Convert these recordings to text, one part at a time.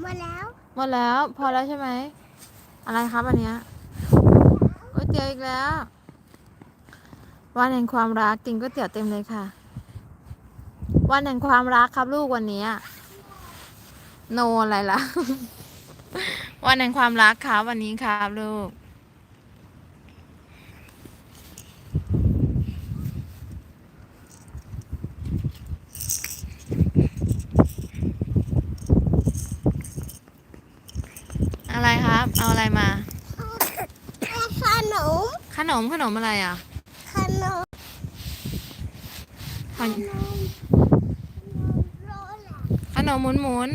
หมาแล้วหมดแล้ว พอแล้วใช่ไหม อะไรครับอันเนี้ยก๋วยเตี๋ยวอีกแล้ว วันแห่งความรักกินก๋วยเตี๋ยวเต็มเลยค่ะ วันแห่งความรักครับลูกวันนี้โนอะไรล่ะ วันแห่งความรักครับวันนี้ครับลูก อะไรครับ เอาอะไรมา ขนม ขน มขนมอะไรอะ ขนมขขนนมโรล่ะขนมหมุนหมุน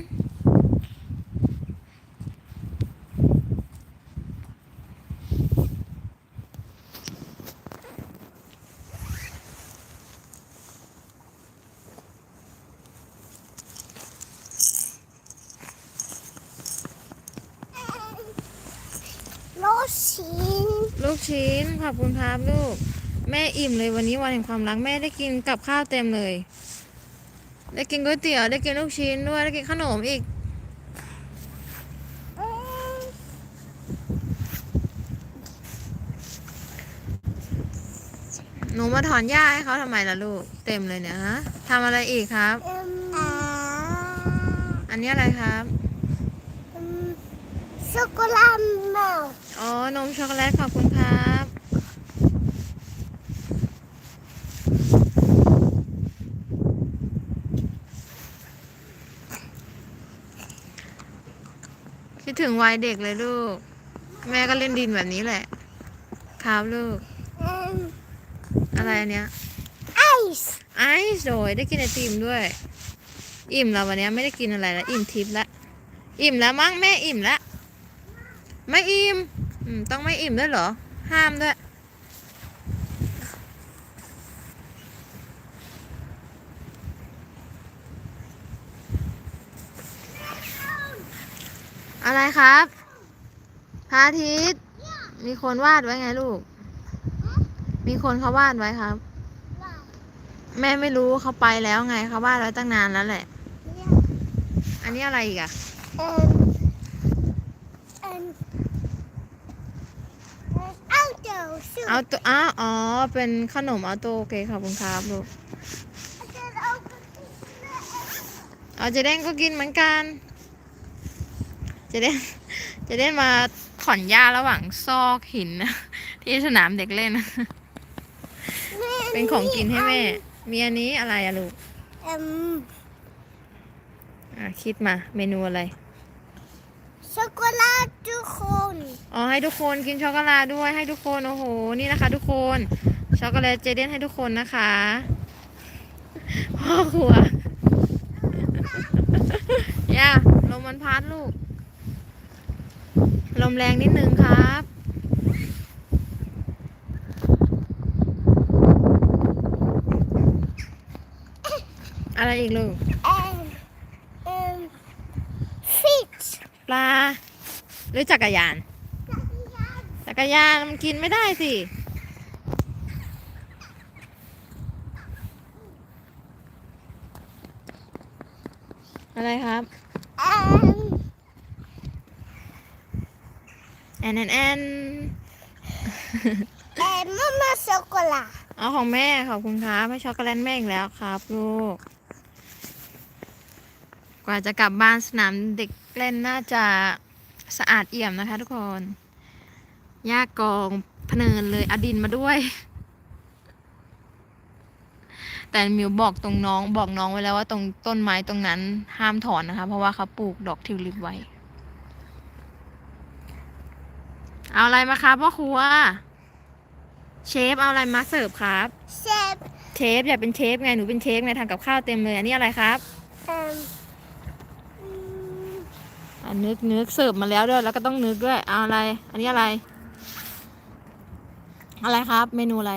โรชิน ลูกชิ้น ขอบคุณครับลูก แม่อิ่มเลยวันนี้วันแห่งความรักแม่ได้กินกับข้าวเต็มเลย ได้กินก๋วยเตี๋ยวได้กินลูกชิ้นด้วยได้กินขนมอีก หนูมาถอนหญ้าให้เขาทำไมล่ะลูก เต็มเลยเนี่ยฮะทำอะไรอีกครับเอ็มอ่าอันนี้อะไรครับอืม ช็อกโกแลตเมลอ๋อ นมช็อกโกแลตขอบคุณครับ คิดถึงวัยเด็กเลยลูก แม่ก็เล่นดินแบบนี้แหละ ครับลูกเอ็มอะไรอันเนี้ย ไอซ์ ไอซ์โดยได้กินไอติมด้วย อิ่มแล้ววันเนี้ยไม่ได้กินอะไรแล้ว อิ่มทิพย์ละ อิ่มแล้วมั้งแม่อิ่มแล้ว ไม่อิ่มอืมต้องไม่อิ่มด้วยเหรอ ห้ามด้วย อะไรครับพระอาทิตย์ มีคนวาดไว้ไงลูก มีคนเขาวาดไว้ครับ แม่ไม่รู้เขาไปแล้วไงเขาวาดไว้ตั้งนานแล้วแหละ อันนี้อะไรอีกอะ เอ็มเอ็มเอาเดี๋ ยวสิเอาตัวอ้าอ๋อ เป็นขนมเอาตัวโอเคขอบคุณครับลูกเอาเจะเด้นก็กินเหมือนกันเจะเด้นเจะเด้นมาถอนหญ้าระหว่างซอกหินนะที่สนามเด็กเล่นนะเป็นของกินให้แม่ มีอันนี้อะไรอะลูกเอ็ม อะคิดมาเมนูอะไร ช็อกโกแลตทุกคนอ๋อให้ทุกคนกินช็อกโกแลตด้วยให้ทุกคนโอ้โหนี่นะคะ ทุกคนช็อกโกแลตเจเดนให้ทุกคนนะคะพ่อครัวย่าลมมันพัดลูก ลมแรงนิดนึงครับอะไรอีกลูก เอ็มเอ็มฟิช ปลา หรือจักรยาน จักรยานมันกินไม่ได้สิ อะไรครับเอ็มแอนแอนแอนเอ็มมามาช็อกโกแลตเอาของแม่ขอบคุณครับให้ช็อกโกแลตแม่อีกแล้วครับลูก กว่าจะกลับบ้านสนามเด็กเล่นน่าจะ สะอาดเอี่ยมนะคะทุกคนหญ้ากองพะเนินเลยเอาดินมาด้วย แต่มิวบอกตรงน้องบอกน้องไว้แล้วว่าตรงต้นไม้ตรงนั้นห้ามถอนนะคะ เพราะว่าเขาปลูกดอกทิวลิปไว้ เอาอะไรมาครับพ่อครัว เชฟเอาอะไรมาเสิร์ฟครับ เชฟ เชฟอยากเป็นเชฟไงหนูเป็นเชฟไงทำกับข้าวเต็มเลยอันนี้อะไรครับเอ็มอ่านึกนึกเสิร์ฟมาแล้วด้วย แล้วก็ต้องนึกด้วย เอาอะไร อันนี้อะไร อะไรครับ เมนูอะไร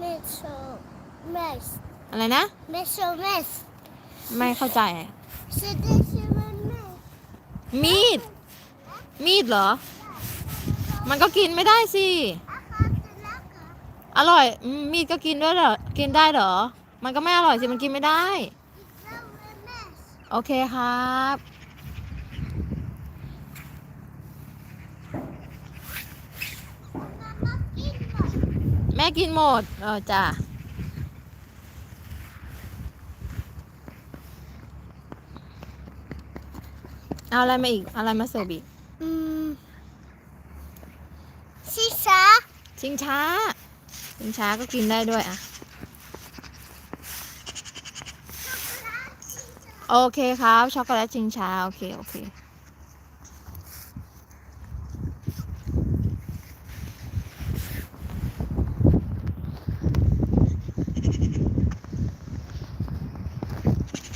เมโซเมสอะไรนะเมโซเมสไม่เข้าใจสเดชิมันเมสมีด มีดเหรอ มันก็กินไม่ได้สิ อร่อยอืมมีดก็กินด้วยเหรอ กินได้เหรอ มันก็ไม่อร่อยสิ มันกินไม่ได้ โอเคครับ แม่กินหมดเออจ้ะเอาอะไรมาอีกเอาอะไรมาเสิร์ฟอีกอืมชิชาชิงช้า ชิงช้าก็กินได้ด้วยอะ โอเคครับ ช็อกโกแลตชิงช้า โอเค โอเค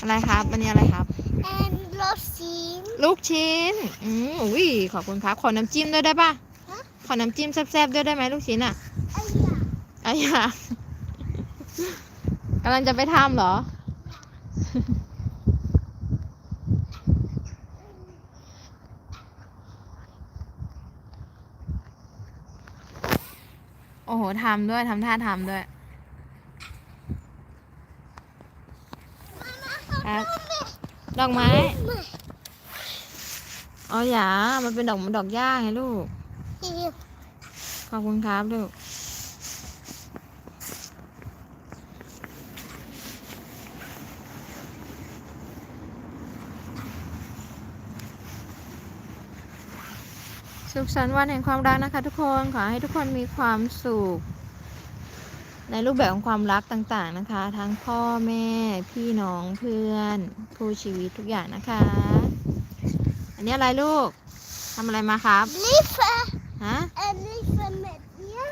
อะไรครับอันนี้อะไรครับแอนโรซีนลูกชิ้นอืมอุ้ยขอบคุณครับ ขอน้ำจิ้มด้วยได้ปะฮะขอน้ำจิ้มแซ่บๆด้วยได้ไหมลูกชิ้นอะไอ้ยาอายะกำลังจะไปทำเหรอ โอ้โหทำด้วยทำท่าทำด้วย ครับดอกไม้ อ๋ออย่ามันเป็นดอกดอกหญ้าไงลูก ขอบคุณครับลูก สุขสันต์วันแห่งความรักนะคะทุกคน ขอให้ทุกคนมีความสุข ในรูปแบบของความรักต่างๆนะคะ ทั้งพ่อแม่พี่น้องเพื่อนคู่ชีวิตทุกอย่างนะคะ อันนี้อะไรลูกทำอะไรมาครับลิฟะฮะแอนลิฟะเม็ดเนี้ย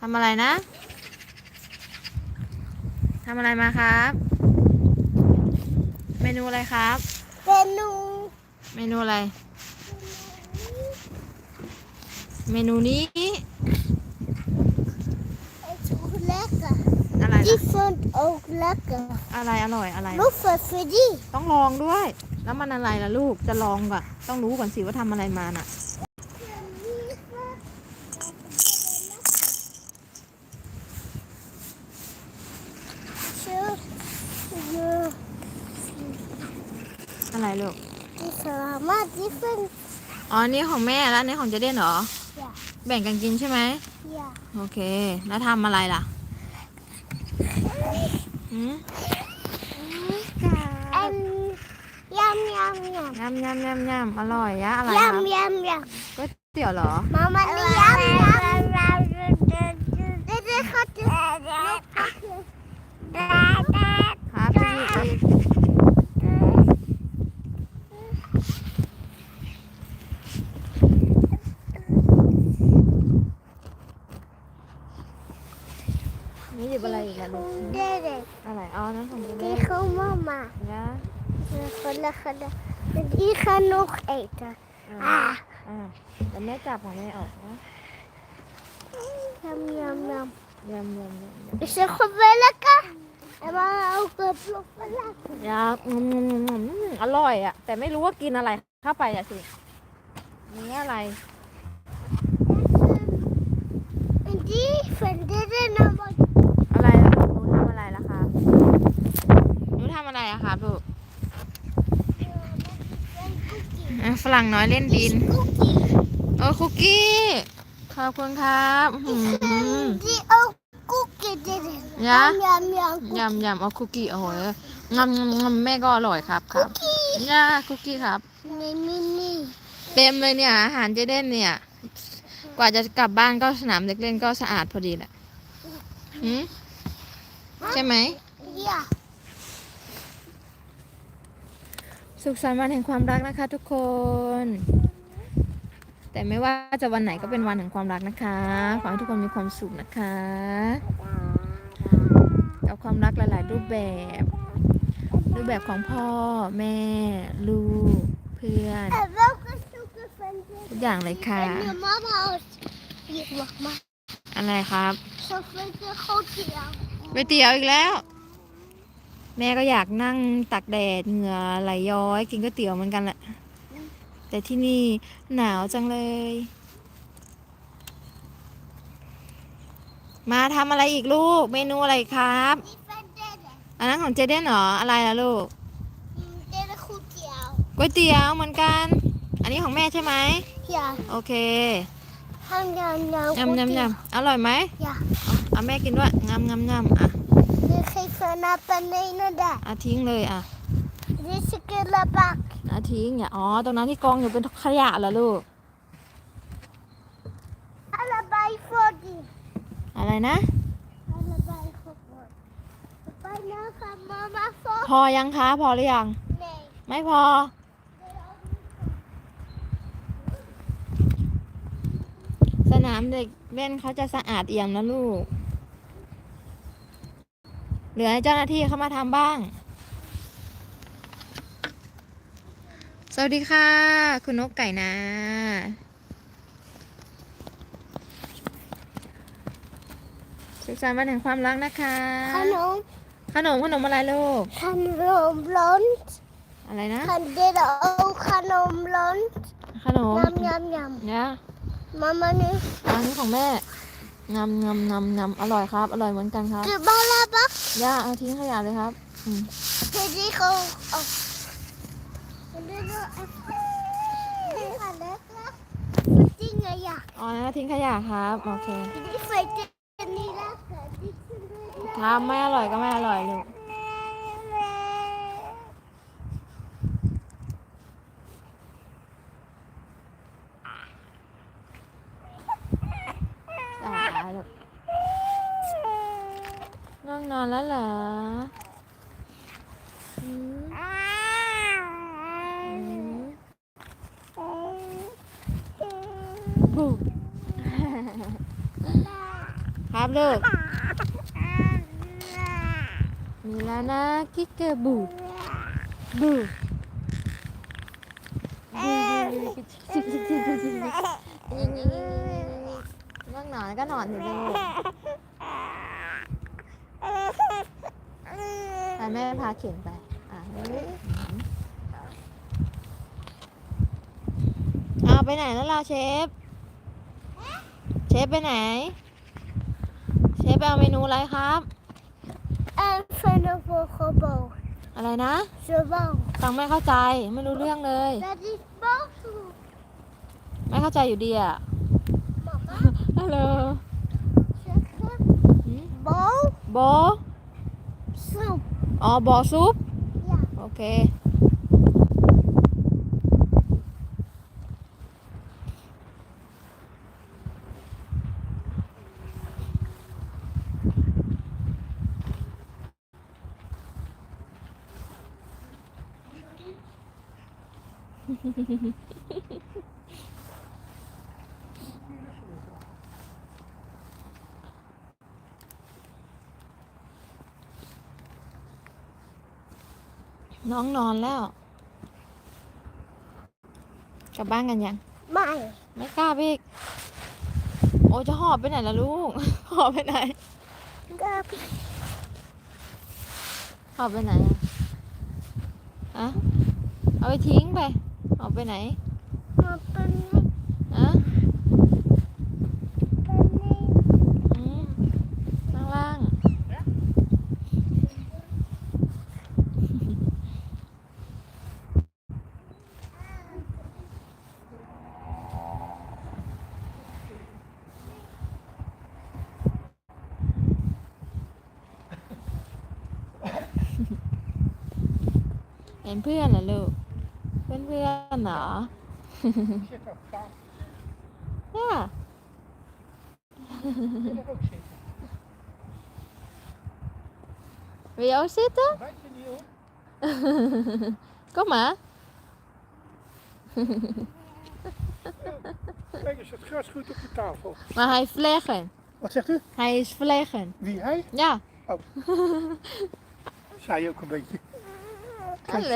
ทำอะไรนะทำอะไรมาครับ เมนูอะไรครับเป็นนู เมนูอะไร เมนูนี้ไอ้ ชูเล็กอะอะไรดินะฟนโอ๊กเล็กอะอะไรอร่อยอะไรลูกเฟรฟดี้ต้องลองด้วย แล้วมันอะไรล่ะลูกจะลองก่อนต้องรู้ก่อนสิว่าทำอะไรมาน่ะชื่อยูอะไรลูกที่สามารถดิฟนอ๋อนี่ของแม่แล้วอันนี่ของเจเด่นเหรออย่าแบ่งกันกินใช่ไหมอย่าโอเค แล้วทำอะไรล่ะหืม แอนยำยำยำยำยำยำยำอร่อยยะอะไรครับยำยำยก๋วยเตี๋ยวเหรอำมามานี่ยำยำยำเด็ดเด็ดเขาจะลูกเขาจะเด็ดเด็ดครับพี่อีกนี่หยิบ อะไรอีกอะลูกเด็ดเด็ดอะไรอ๋อนั่นของเจเด่ที่นเขามามานะคนละคนละที่ขนกเอ็ดอ่าอะอ่าแต่แม่จับของแม่ออกนะยำยำยยำยำยำยำฉันขอไปแล้วกันมาเอาเกิดลูกไปละำยำอืมอืมอืมอืมอร่อยอะแต่ไม่รู้ว่ากินอะไรเข้าไปอะสินี่อะไรที่ฝันได้ได้นะบอก อะไรล่ะลูกหนูทำอะไรล่ะครับหนูทำ อะไรอะครับลูกอะฝรั่งน้อยเล่นดินคุกกี้เออคุกกี้ ขอบคุณครับอื้อหือที่เอาคุกกี้เด็ดยะยำยำยำยำเอาคุกกี้โอ้โหงำงำงำแม่ก็อร่อยครับครับย่าคุกกี้ครับนี่นี่นี่เต็มเลยเนี่ย อาหารเจเด่นเนี่ย กว่าจะกลับบ้านก็สนามเด็กเล่นก็สะอาดพอดีแหละหืมใช่ไหมยา สุขสันต์วันแห่งความรักนะคะ ทุกคน แต่ไม่ว่าจะวันไหนก็เป็นวันแห่งความรักนะคะ ขอให้ทุกคนมีความสุขนะคะ กับความรักหลาย ๆ รูปแบบ รูปแบบของพ่อ แม่ ลูก เพื่อนแต่เราก็สุขสันต์ทุกอย่างเลยค่ะเดี๋ยวมาเอาหยิบหมวกมาอะไรครับชอบไปเจอข้าวเตี๋ยวไปเตี๋ยวอีกแล้ว แม่ก็อยากนั่งตักแดดเหงื่อไหลย้อย กินก๋วยเตี๋ยวเหมือนกันแหละ แต่ที่นี่หนาวจังเลย มาทำอะไรอีกลูก เมนูอะไรครับนี่เป็นเด็ดอันนั้นของเจเด่นเหรอ อะไรล่ะลูกเด็ดข้าวเตี๋ยวก๋วยเตี๋ยวเหมือนกัน อันนี้ของแม่ใช่ไหมอย่าโอเคทำยำยำยำยำยำอร่อยไหมยาเอาแม่กินด้วยงำงำงำอะ นี่คือสนาปันในนั่นแหละอะทิ้งเลยอะนี่คือกินละปักอะทิ้งอย่าอ๋อตรงนั้นที่กองอยู่เป็นขยะเหรอลูกอะไรใบฟอดีอะไรนะอะไรใบฟอดีไปนะคะมามาฟอพอยังคะ พอหรือยังนี่ไม่พอ สนามเด็กเล่นเขาจะสะอาดเอี่ยมนะลูก เหลือให้เจ้าหน้าที่เขามาทำบ้าง สวัสดีค่ะ คุณนกไก่นะสุขสันต์วันแห่งความรักนะคะ ขนม ขนมขนมอะไรลูก ขนมร้อนอะไรนะคันเดียวเอาขนมร้อนขนมยำยำยเนี่ยำมามานี่อันนี้ของแม่ งำงำงำงำอร่อยครับ อร่อยเหมือนกันครับคือบ้านละปักย่าเอาทิ้งขยะเลยครับอืมคือที่เขาเอาเดี๋ยวเราเอาที่ขันเล็กนะจริงไงอยากอ๋อนะทิ้งขยะครับโอเคที่ไฟเจนนี่ละเกิดที่ขึ้นด้วยคนะรับไม่อร่อยก็ไม่อร่อยลูกจ๋าลูกง่วงนอนแล้วเหรออืมอืมบู ครับลูก มีแล้วนะกิกเกอร์บู บูบูง่วง นอนก็นอนอยู่ลูกไปแม่พาเข็นไป อะเอาไปไหนแล้วเราเชฟ เชฟไปไหน เชฟไปเอาเมนูอะไรครับแอนเฟนโฟโคโบอะไรนะเซบองฟังไม่เข้าใจไม่รู้เรื่องเลย that is both ไม่เข้าใจอยู่ดีอะ Mama ฮัลโหล chicken หืม bowl โบ soup อ๋อบอซุป yeah โอเค น้องนอนแล้ว กลับบ้านกันยัง ไม่ไม่กล้าพี่โอ้จะหอบไปไหนล่ะลูก หอบไปไหน ก็หอบไปไหนอะอะเอาไปทิ้งไปหอบไปไหน เห็นเพื่อนเหรอลูก เพื่อนเพื่อนๆเหรอ Zit op tafel. เนี่ย Wil er ook zitten. Wil je ook zitten? Weet je niet hoor. Kom maar. Kijk eens, het gras goed op de tafel. Maar hij is vleggen. Wat zegt u? Hij is vleggen. Wie hij? Ja. Zei je ook een beetje. Hallo.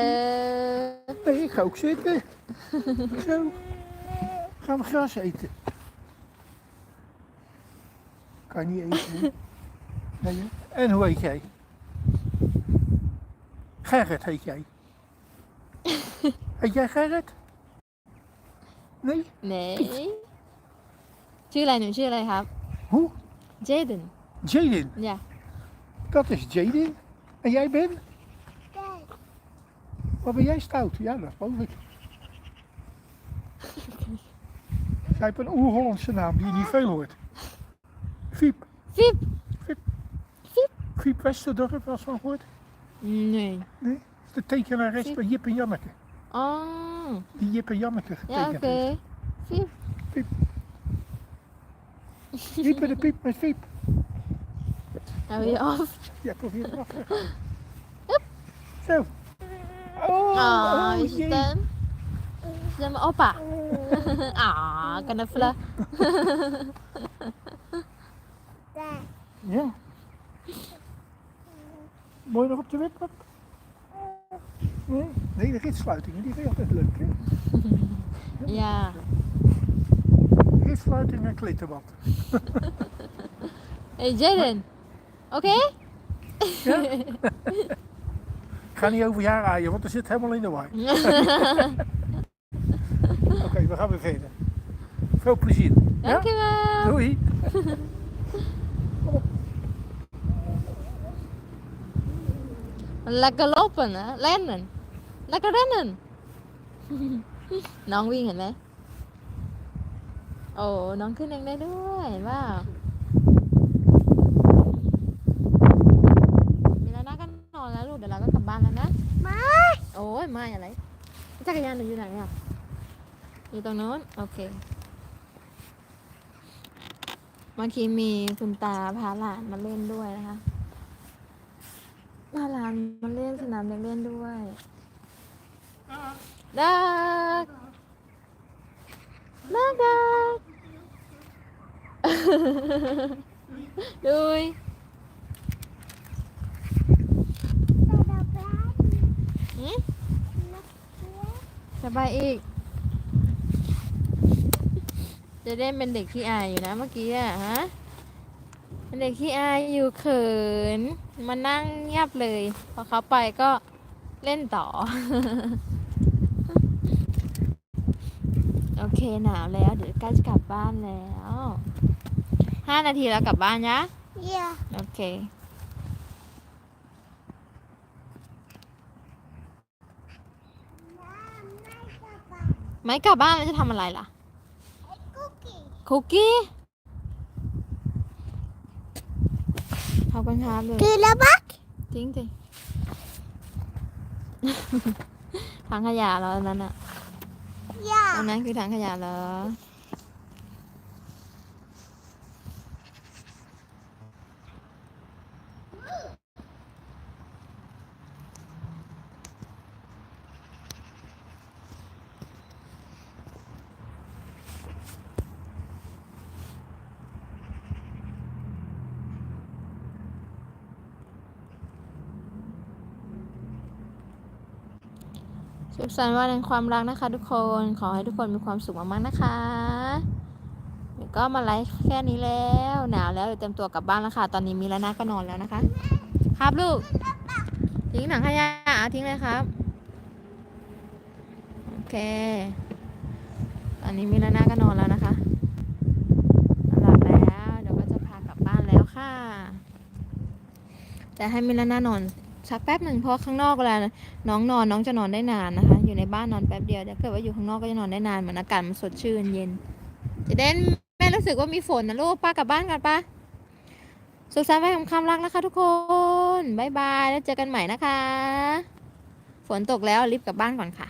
Ben ik ga ook zitten. Zo. Gaan we gras eten? Kan niet eten. Nee, en hoe heet jij? Gerrit heet jij. Heet jij Gerrit? Nee? Nee. Piet. Jullie nu, jullie gaan. Hoe? Jaden. Jaden? Ja. Dat is Jaden. En jij bent? Wat ben jij stout? Ja, dat geloof ik. Jij heeft een oer-Hollandse naam die je niet veel hoort. Fiep. Fiep. Fiep. Fiep. Fiep Westerdorp, was van gehoord? Nee. Nee? Is de tekenares bij Jip en Janneke. Oh. Die Jip en Janneke Ja, oké. Okay. Fiep. Fiep. De piep met fiep. Nou, weer af. Ja, probeer het af te. Zo. Oh, อ๋อ oh อิส jee. เตนจะมาโอปะอ๋อกันนะฟลา Daar. Ja. Mooi nog op de webcam? Nee? Nee, de ritsluitingen, die vind je altijd leuk, hè? อย่า Ritsluiting en klittenband. เอ้ยเจเดนโอเค Ja? Ik ga niet over jaar aaien, want er zit helemaal in de war. Oké, we gaan weer verder. Veel plezier. dank je wel Doei. Lekker lopen, hè? Rennen. Lekker rennen. น้องวิ่งเห็นไหม โอ้ น้องขึ้นเองได้ด้วยว้าวมี บบ้านแล้วนะ Maar. โอ้ยไม่อะไร จักรยานหนูอยู่ไหนอะ อยู่ตรงโน้น โอเคเมื่อกี้มีคุณตาพาหลานมาเล่นด้วยนะคะพาหลานมาเล่นสนามเด็กเล่นด้วยดักดักดักดุย สบายอีก จะได้เป็นเด็กขี้อายอยู่นะเมื่อกี้อะฮะเป็นเด็กขี้อายอยู่เขิน มานั่งเงียบเลย พอเขาไปก็เล่นต่อ โอเคหนาวแล้ว เดี๋ยวใกล้จะกลับบ้านแล้วห้านาทีแล้วกลับบ้านยะ Ja. โอเค ไม่กลับบ้านแล้วจะทำอะไรล่ะ Cookie. คุกกี้ขอบคุณครับเลย Prullenbak. จริงสิถังขยะเหรออันนั้นอะ Ja. อันนั้นคือถังขยะเหรอ สุขสันต์วันแห่งความรักนะคะ ทุกคน ขอให้ทุกคนมีความสุขมากๆนะคะเดี๋ยวก็มาไลฟ์แค่นี้แล้วหนาวแล้วเดี๋ยวเตรียมตัวกลับบ้านแล้วค่ะ ตอนนี้มีแล้วนะก็นอนแล้วนะคะ ครับลูก ทิ้งถังขยะอาทิ้งเลยครับ โอเค ตอนนี้มีแล้วนะก็นอนแล้วนะคะหลับแล้ว เดี๋ยวก็จะพากลับบ้านแล้วค่ะแต่ให้มิลาน่านอน สักแป๊บหนึ่งเพราะข้างนอกเวลาน้องนอนน้องจะนอนได้นานนะคะ อยู่ในบ้านนอนแป๊บเดียวแต่เกิดว่าอยู่ข้างนอกก็จะนอนได้นานเหมือนอากาศมันสดชื่นเย็นเจะเด่นแม่รู้สึกว่ามีฝนนะลูกป้ากลับบ้านกันปะสุขสันต์วันแห่งความรักนะคะ ทุกคนบายบายแล้วเจอกันใหม่นะคะ ฝนตกแล้วรีบกลับบ้านก่อนค่ะ